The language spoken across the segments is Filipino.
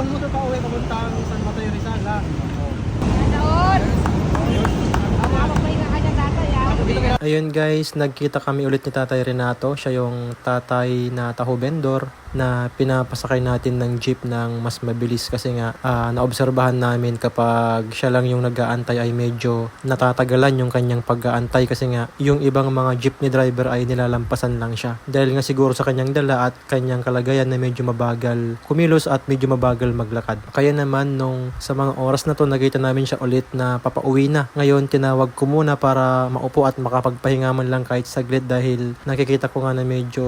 Bawal mo doon pa uwi papuntang San Mateo Rizal ha. Ganoon! Ang mapagpahinga ka niya tatay ah. Ayun guys, nagkita kami ulit ni Tatay Renato. Siya yung tatay na taho vendor na pinapasakay natin ng jeep ng mas mabilis kasi nga ah, naobserbahan namin kapag siya lang yung nag-aantay ay medyo natatagalan yung kanyang pag-aantay kasi nga yung ibang mga jeepney driver ay nilalampasan lang siya. Dahil nga siguro sa kanyang dala at kanyang kalagayan na medyo mabagal kumilos at medyo mabagal maglakad. Kaya naman nung sa mga oras na to nakita namin siya ulit na papauwi na. Ngayon tinawag ko muna para maupo at makapagpahinga man lang kahit saglit dahil nakikita ko nga na medyo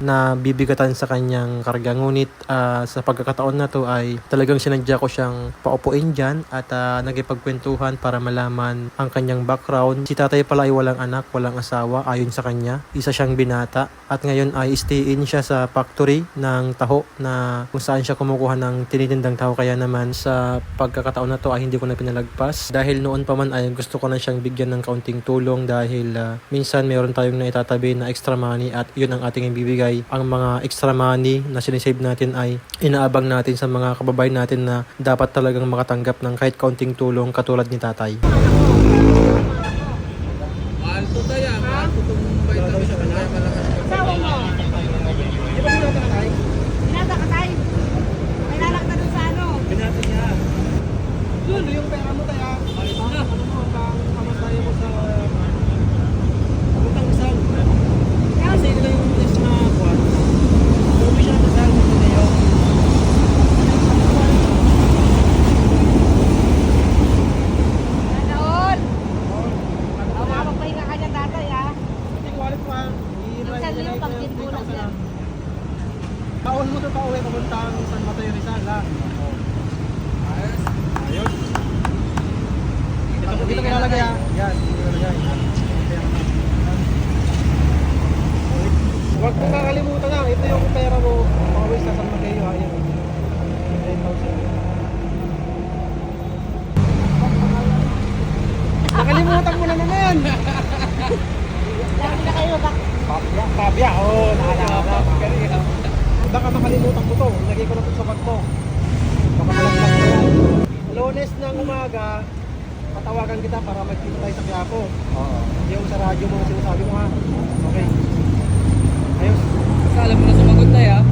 nabibigatan sa kanyang karga. Ngunit ah, sa pagkakataon na to ay talagang sinadya ko siyang paupuin dyan at ah, nagipagkwentuhan para malaman ang kanyang background. Si tatay pala ay walang anak walang asawa ayon sa kanya. Isa siyang binata at ngayon ay stay in siya sa factory ng taho na kung saan siya kumukuha ng tinitindang taho kaya naman sa pagkakataon na to ay hindi ko na pinalagpas. Dahil noon pa man ay gusto ko na siyang bigyan ng kaunting tulong dahil ah, minsan meron tayong naitatabi na extra money at yun ang ating ibibigay. Ang mga extra money na sinisave natin ay inaabang natin sa mga kababayan natin na dapat talagang makatanggap ng kahit kaunting tulong katulad ni tatay. Mahal to tayo, mahal to itong vitamin na kaya malakas. Asawa mo. Di ba binata ka tayo? Binata ka tayo. May lalak na dun sa ano. Binata niya. Yun, yung pera mo tayo. Ano na? Ano mo, pang pamatay mo sa... Papuntang Rizal. Kasi ito yung next na buwan. Umuwi siya ng Rizal, San Mateo. Ganoon! Ang mapagpahinga ka niya tatay ah. Yung wallet mo ha. Minsan yung pagtitulak niya. Bawal mo doon pa uwi papuntang San Mateo Rizal ha. Ayun. Dito, dito kinalagay ha. Yan, dito kinalagay. Huwag mo kakalimutan na, ito yung pera mo, pauwi sa San Mateo ha. Yan. 10,000. Nakalimutan mo na naman! Lagi na kayo bak. Pabya, pabya, oo, oh, naalala ko. Baka makalimutan ko to, lagay ko na to sa bag ko. Baka malaglag na yan. Lunes ng umaga, patawagan kita para magkita tayo sa Quiapo. Oo. Yung sa radyo mo na sinasabi mo ha. Okay. Ayos. Basta alam mo na sumagot tayo ah.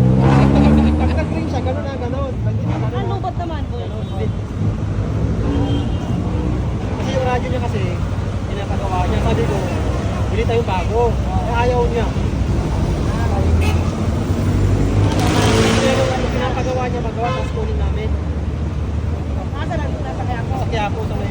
Pagka-green siya, gano'n na, gano'n. Nandito na, Ang lubot naman split. Kasi yung radyo niya kasi, pinapagawa niya. Sabi ko, bili tayong bago. Ayaw niya. Pero ano pinapagawa niya,